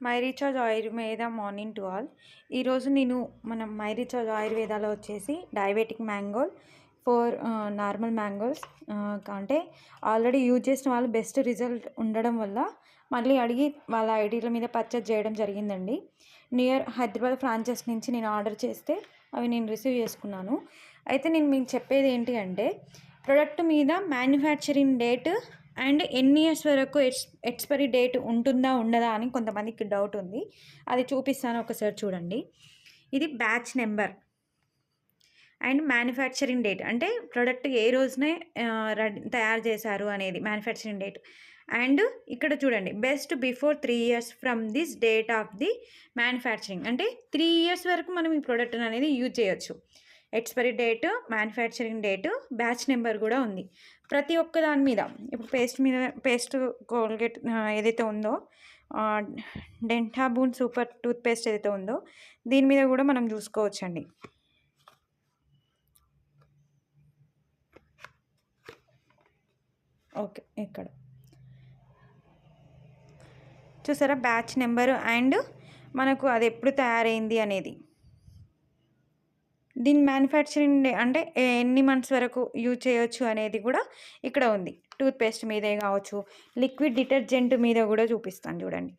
My recharge Ayurveda morning to all ఈరోజు నేను మనం మై రీఛార్జ్ ఆయుర్వేదాలో వచ్చేసి డయాబెటిక్ మ్యాంగోల్ ఫోర్ నార్మల్ మ్యాంగోస్ అంటే ఆల్రెడీ యూజ్ చేసిన వాళ్ళు బెస్ట్ రిజల్ట్ ఉండడం వల్ల మళ్ళీ అడిగి వాళ్ళ ఐడీల మీద పర్చేజ్ చేయడం జరిగిందండి. నియర్ హైదరాబాద్ ఫ్రాంచైస్ నుంచి నేను ఆర్డర్ చేస్తే అవి నేను రిసీవ్ చేసుకున్నాను. అయితే నేను మీకు చెప్పేది ఏంటి అంటే ప్రొడక్ట్ మీద మ్యానుఫ్యాక్చరింగ్ డేట్ అండ్ ఎన్ని ఇయర్స్ వరకు ఎక్స్ ఎక్స్పైరీ డేట్ ఉంటుందా ఉండదా అని కొంతమందికి డౌట్ ఉంది. అది చూపిస్తాను ఒకసారి చూడండి. ఇది batch number. And manufacturing date. అంటే ప్రోడక్ట్ ఏ రోజునే తయారు చేశారు అనేది మ్యానుఫ్యాక్చరింగ్ డేట్. అండ్ ఇక్కడ చూడండి best before three years from this date of the manufacturing. అంటే త్రీ ఇయర్స్ వరకు మనం ఈ ప్రోడక్ట్ అనేది యూజ్ చేయొచ్చు. Expiry date manufacturing date batch number కూడా ఉంది. ప్రతి ఒక్క దాని మీద ఇప్పుడు పేస్ట్ మీద పేస్ట్ కోల్గేట్ ఏదైతే ఉందో డెంటాబూన్ సూపర్ టూత్ పేస్ట్ ఏదైతే ఉందో దీని మీద కూడా మనం చూసుకోవచ్చండి. ఓకే ఇక్కడ. చూసారా? బ్యాచ్ నెంబరు అండ్ మనకు అది ఎప్పుడు తయారైంది అనేది. దీని మ్యానుఫ్యాక్చరింగ్ అంటే ఎన్ని మంత్స్ వరకు యూజ్ చేయొచ్చు అనేది కూడా ఇక్కడ ఉంది. టూత్పేస్ట్ మీదే కావచ్చు లిక్విడ్ డిటర్జెంట్ మీద కూడా చూపిస్తాను చూడండి.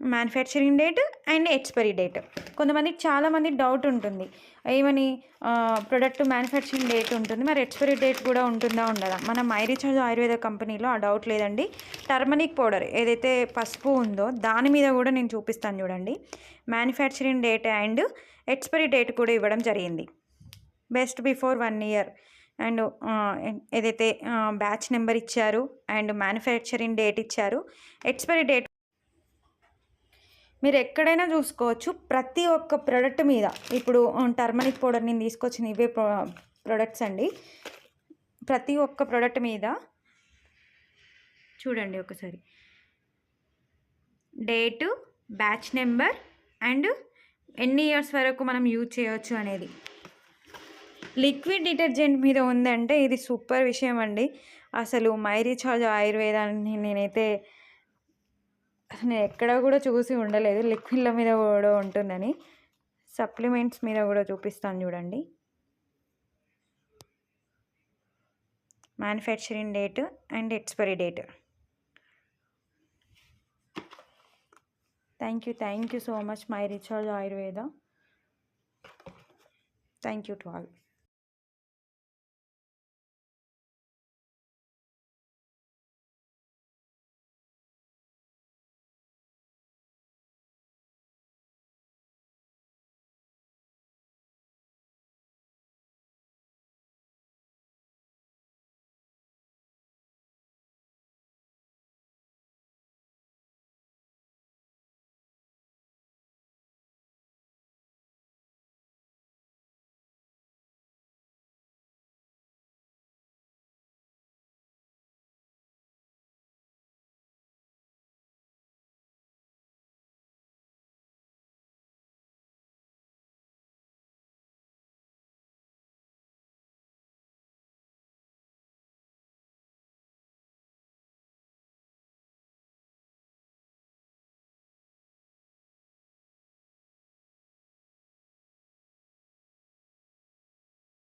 Manufacturing date and expiry date. కొంతమందికి చాలామంది డౌట్ ఉంటుంది. ఏమని ప్రొడక్ట్ మ్యానుఫ్యాక్చరింగ్ డేట్ ఉంటుంది. మరి ఎక్స్పైరీ డేట్ కూడా ఉంటుందా ఉండదా? మన మైరీచార్జ్ ఆయుర్వేద కంపెనీలో ఆ డౌట్ లేదండి. టర్మనిక్ పౌడర్ ఏదైతే పసుపు ఉందో దాని మీద కూడా నేను చూపిస్తాను చూడండి. Manufacturing date and expiry date కూడా ఇవ్వడం జరిగింది. Best before one year. And ఏదైతే బ్యాచ్ నెంబర్ ఇచ్చారు అండ్ మ్యానుఫ్యాక్చరింగ్ డేట్ ఇచ్చారు ఎక్స్పైరీ డేట్ మీరు ఎక్కడైనా చూసుకోవచ్చు ప్రతి ఒక్క ప్రోడక్ట్ మీద. ఇప్పుడు టర్మరిక్ పౌడర్ నేను తీసుకొచ్చిన ఇవే ప్రోడక్ట్స్ అండి. ప్రతి ఒక్క ప్రోడక్ట్ మీద చూడండి ఒకసారి. డేటు బ్యాచ్ నెంబర్ అండ్ ఎన్ని ఇయర్స్ వరకు మనం యూజ్ చేయవచ్చు అనేది. లిక్విడ్ డిటర్జెంట్ మీద ఉందంటే ఇది సూపర్ విషయం అండి. అసలు మై రీఛార్జ్ ఆయుర్వేదాన్ని నేనైతే నేను ఎక్కడ కూడా చూసి ఉండలేదు. లిక్విడ్ల మీద కూడా ఉంటుందని. సప్లిమెంట్స్ మీద కూడా చూపిస్తాను చూడండి. Manufacturing date and expiry date. Thank you thank you so much my recharge Ayurveda. Thank you to all.